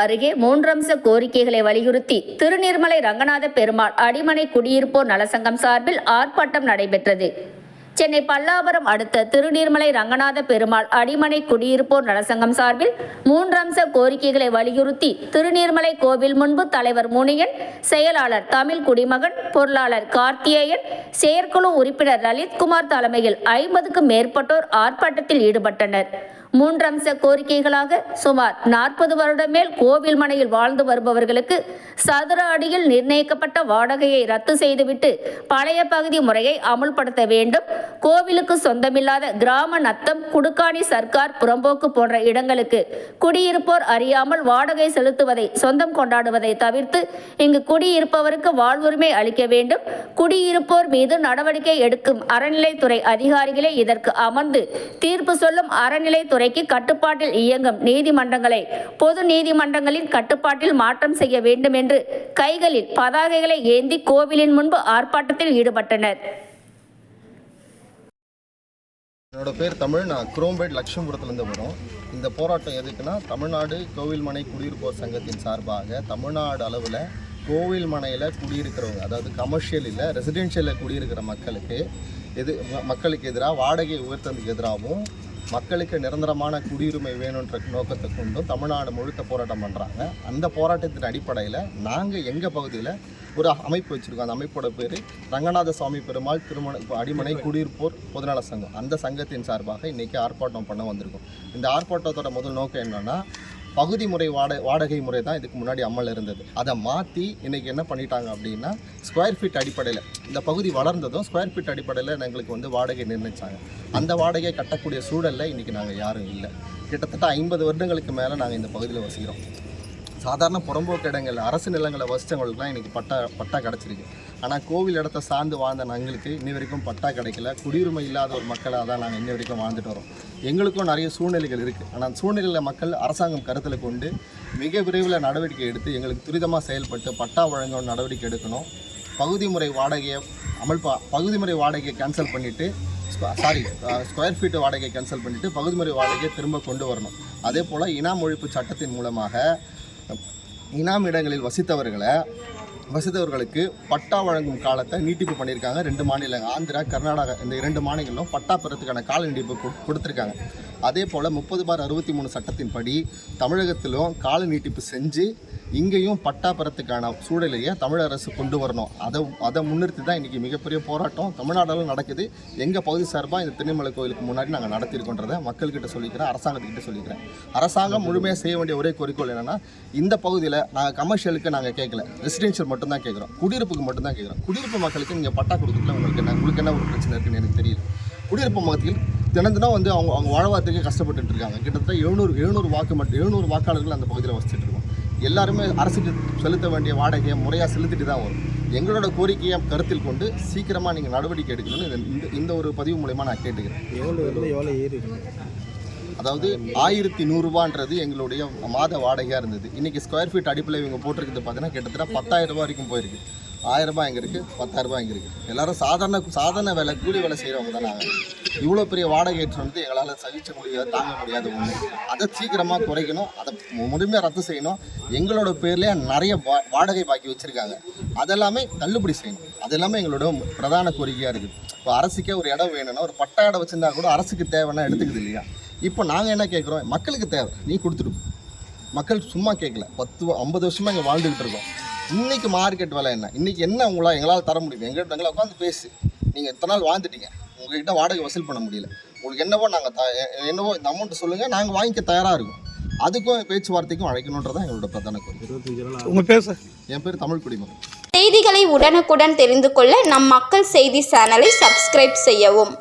அருகே மூன்றம்ச கோரிக்கைகளை வலியுறுத்தி திருநீர்மலை ரங்கநாத பெருமாள் அடிமனை குடியிருப்போர் நலசங்கம் சார்பில் ஆர்ப்பாட்டம் நடைபெற்றது. சென்னை பல்லாவரம் அடுத்த திருநீர்மலை ரங்கநாத பெருமாள் அடிமனை குடியிருப்போர் நலசங்கம் சார்பில் மூன்றம்ச கோரிக்கைகளை வலியுறுத்தி திருநீர்மலை கோவில் முன்பு தலைவர் முனியன் செயலாளர் தமிழ் குடிமகன் பொருளாளர் கார்த்தியேயன் செயற்குழு உறுப்பினர் லலித்குமார் தலைமையில் ஐம்பதுக்கும் மேற்பட்டோர் ஆர்ப்பாட்டத்தில் ஈடுபட்டனர். மூன்றம்ச கோரிக்கைகளாக சுமார் நாற்பது வருடம் மேல் கோவில் மனையில் வாழ்ந்து வருபவர்களுக்கு சதுர அடியில் நிர்ணயிக்கப்பட்ட வாடகையை ரத்து செய்துவிட்டு பழைய பகுதி முறையை அமுல்படுத்த வேண்டும். கோவிலுக்கு சொந்தமில்லாத கிராம நத்தம் குடுக்காணி சர்க்கார் புறம்போக்கு போன்ற இடங்களுக்கு குடியிருப்போர் அறியாமல் வாடகை செலுத்துவதை சொந்தம் கொண்டாடுவதை தவிர்த்து இங்கு குடியிருப்பவருக்கு வாழ்வுரிமை அளிக்க வேண்டும். குடியிருப்போர் மீது நடவடிக்கை எடுக்கும் அறநிலைத்துறை அதிகாரிகளே இதற்கு அமர்ந்து தீர்ப்பு சொல்லும் அறநிலைத்துறைக்கு கட்டுப்பாட்டில் இயங்கும் நீதிமன்றங்களை பொது நீதிமன்றங்களின் கட்டுப்பாட்டில் மாற்றம் செய்ய வேண்டும் என்று கைகளில் பதாகைகளை ஏந்தி கோவிலின் முன்பு ஆர்ப்பாட்டத்தில் ஈடுபட்டனர். என்னோட பேர் தமிழ். நான் குரோம்பேட் லட்சுமபுரத்துலேருந்து வரோம். இந்த போராட்டம் எதுக்குன்னா தமிழ்நாடு கோவில்மனை குடியிருப்போர் சங்கத்தின் சார்பாக தமிழ்நாடு அளவில் கோவில் மனையில் குடியிருக்கிறவங்க அதாவது கமர்ஷியல் இல்லை ரெசிடென்ஷியலில் குடியிருக்கிற மக்களுக்கு எது மக்களுக்கு எதிராக வாடகை உயர்த்ததுக்கு எதிராகவும் மக்களுக்கு நிரந்தரமான குடியுரிமை வேணுன்ற நோக்கத்தை கொண்டும் தமிழ்நாடு முழுக்க போராட்டம் பண்ணுறாங்க அந்த போராட்டத்தின் அடிப்படையில் நாங்கள் எங்கள் பகுதியில் ஒரு அமைப்பு வச்சுருக்கோம். அந்த அமைப்போட பேர் ரங்கநாத சுவாமி பெருமாள் திருமண அடிமனை குடியிருப்போர் பொதுநல சங்கம். அந்த சங்கத்தின் சார்பாக இன்றைக்கி ஆர்ப்பாட்டம் பண்ண வந்திருக்கோம். இந்த ஆர்ப்பாட்டத்தோட முதல் நோக்கம் என்னென்னா பகுதி முறை வாட வாடகை முறை தான் இதுக்கு முன்னாடி அமல் இருந்தது. அதை மாற்றி இன்றைக்கி என்ன பண்ணிட்டாங்க அப்படின்னா ஸ்கொயர் ஃபீட் அடிப்படையில் இந்த பகுதி வளர்ந்ததும் ஸ்கொயர் ஃபீட் அடிப்படையில் எங்களுக்கு வந்து வாடகை நிர்ணயிச்சாங்க. அந்த வாடகையை கட்டக்கூடிய சூழலில் இன்றைக்கி நாங்கள் யாரும் இல்லை. கிட்டத்தட்ட ஐம்பது வருடங்களுக்கு மேலே நாங்கள் இந்த பகுதியில் வசிக்கிறோம். சாதாரண புறம்போக்கு இடங்கள் அரசு நிலங்களை வசித்தவங்களுக்குலாம் இன்றைக்கி பட்டா பட்டா கிடச்சிருக்கு. ஆனால் கோவில் இடத்த சார்ந்து வாழ்ந்த நாங்களுக்கு இன்ன வரைக்கும் பட்டா கிடைக்கல. குடியுரிமை இல்லாத ஒரு மக்களாக தான் நாங்கள் இன்ன வரைக்கும் வாழ்ந்துட்டு வரோம். எங்களுக்கும் நிறைய சூழ்நிலைகள் இருக்குது ஆனால் சூழ்நிலையில் மக்கள் அரசாங்கம் கருத்தில் கொண்டு மிக விரைவில் நடவடிக்கை எடுத்து எங்களுக்கு துரிதமாக செயல்பட்டு பட்டா வழங்க நடவடிக்கை எடுக்கணும். பகுதி முறை வாடகையை அமல் பா பகுதி முறை வாடகையை கேன்சல் பண்ணிவிட்டு சாரி ஸ்கொயர் ஃபீட்டு வாடகையை கேன்சல் பண்ணிவிட்டு பகுதி முறை வாடகையை திரும்ப கொண்டு வரணும். அதே போல் இனாம் ஒழிப்பு சட்டத்தின் மூலமாக இனாம் இடங்களில் வசித்தவர்களை வசித்தவர்களுக்கு பட்டா வழங்கும் காலத்தை நீட்டிப்பு பண்ணியிருக்காங்க. ரெண்டு மாநிலங்கள் ஆந்திரா கர்நாடகா இந்த இரண்டு மாநிலங்களும் பட்டா பெறத்துக்கான கால நீட்டிப்பு கொடுத்துருக்காங்க. அதே போல் முப்பது பார் அறுபத்தி மூணு சட்டத்தின்படி தமிழகத்திலும் கால நீட்டிப்பு செஞ்சு இங்கேயும் பட்டா பெறத்துக்கான சூழ்நிலையை தமிழக அரசு கொண்டு வரணும். அதை அதை முன்னிறுத்தி தான் இன்றைக்கி மிகப்பெரிய போராட்டம் தமிழ்நாடாலும் நடக்குது. எங்கள் பகுதி சார்பாக இந்த திருநெல்மலை கோயிலுக்கு முன்னாடி நாங்கள் நடத்தியிருக்கோன்றதை மக்கள்கிட்ட சொல்லிக்கிறேன் அரசாங்கத்துக்கிட்ட சொல்லிக்கிறேன். அரசாங்கம் முழுமையாக செய்ய வேண்டிய ஒரே குறிக்கோள் என்னென்னா இந்த பகுதியில் நாங்கள் கமர்ஷியலுக்கு நாங்கள் கேட்கல ரெசிடென்ஷியல் மட்டும்தான் கேட்குறோம் குடியிருப்புக்கு மட்டும்தான் கேட்குறோம் குடியிருப்பு மக்களுக்கு நீங்கள் பட்டா கொடுக்கல உங்களுக்கு என்ன உங்களுக்கு என்ன ஒரு பிரச்சனை இருக்குன்னு எனக்கு தெரியல. குடியிருப்பு மக்கள் தினம் தினம் வந்து அவங்க அவங்க வாழ்வாதாரத்துக்கு கஷ்டப்பட்டுட்டு இருக்காங்க. கிட்டத்தட்ட எழுநூறு எழுநூறு வாக்கு மட்டும் எழுநூறு வாக்காளர்கள் அந்த பகுதியில் வசிச்சுட்டு இருக்கோம். எல்லாருமே அரசுக்கு செலுத்த வேண்டிய வாடகையை முறையாக செலுத்திட்டு தான் வரும். எங்களோட கோரிக்கையை கருத்தில் கொண்டு சீக்கிரமாக நீங்கள் நடவடிக்கை எடுக்கணும்னு இந்த- இந்த ஒரு பதிவு மூலயமா நான் கேட்டுக்கிறேன். எவ்வளோ எவ்வளோ ஏறி அதாவது ஆயிரத்தி நூறுரூவான்றது எங்களுடைய மாத வாடகையாக இருந்தது. இன்றைக்கி ஸ்கொயர் ஃபீட் அடிப்பில் இவங்க போட்டிருக்கிறது பார்த்தீங்கன்னா கிட்டத்தட்ட பத்தாயிரம் ரூபாய் வரைக்கும் போயிருக்கு. ஆயிரம் ரூபாய் எங்கே இருக்குது பத்தாயிரம் ரூபாய் இருக்குது எல்லாரும் சாதாரண சாதாரண வேலை கூலி வேலை செய்கிறவங்க தான் நாங்கள் இவ்வளோ பெரிய வாடகை ஏற்றம் வந்து எங்களால் சகிக்க முடியாது தாங்க முடியாத ஒன்று அதை சீக்கிரமாக குறைக்கணும் அதை முழுமையாக ரத்து செய்யணும். எங்களோட பேர்லேயே நிறைய வா- வாடகை பாக்கி வச்சுருக்காங்க. அதெல்லாமே தள்ளுபடி செய்யணும். அது எல்லாமே எங்களோட பிரதான கோரிக்கையாக இருக்குது இப்போ அரசுக்கே ஒரு இடம் வேணும்னா ஒரு பட்டா இடம் வச்சுருந்தா கூட அரசுக்கு தேவைன்னா எடுத்துக்குது இல்லையா? இப்போ நாங்கள் என்ன கேட்குறோம் மக்களுக்கு தேவை நீ கொடுத்துடும் மக்கள் சும்மா கேட்கல பத்து ஐம்பது வருஷமாக இங்கே வாழ்ந்துக்கிட்டு இருக்கோம். இன்னைக்கு மார்க்கெட் விலை என்ன? இன்னைக்கு என்ன உங்களால் எங்களால் தர முடியும்? எங்கள்கிட்ட எங்களை உட்காந்து பேசு. நீங்கள் இத்தனை நாள் வாழ்ந்துட்டீங்க. உங்ககிட்ட வாடகை வசூல் பண்ண முடியல. உங்களுக்கு என்னவோ நாங்கள் த என்னவோ இந்த அமௌண்ட்டு சொல்லுங்கள் நாங்கள் வாங்கிக்க தயாராக இருக்கோம். அதுக்கும் பேச்சுவார்த்தைக்கும் அழைக்கணுன்றதான் எங்களோட பிரதான கோரிக்கை. உங்கள் பேர் சார் என் பேர் தமிழ் குடிமகன். செய்திகளை உடனுக்குடன் தெரிந்து கொள்ள நம் மக்கள் செய்தி சேனலை சப்ஸ்கிரைப் செய்யவும்.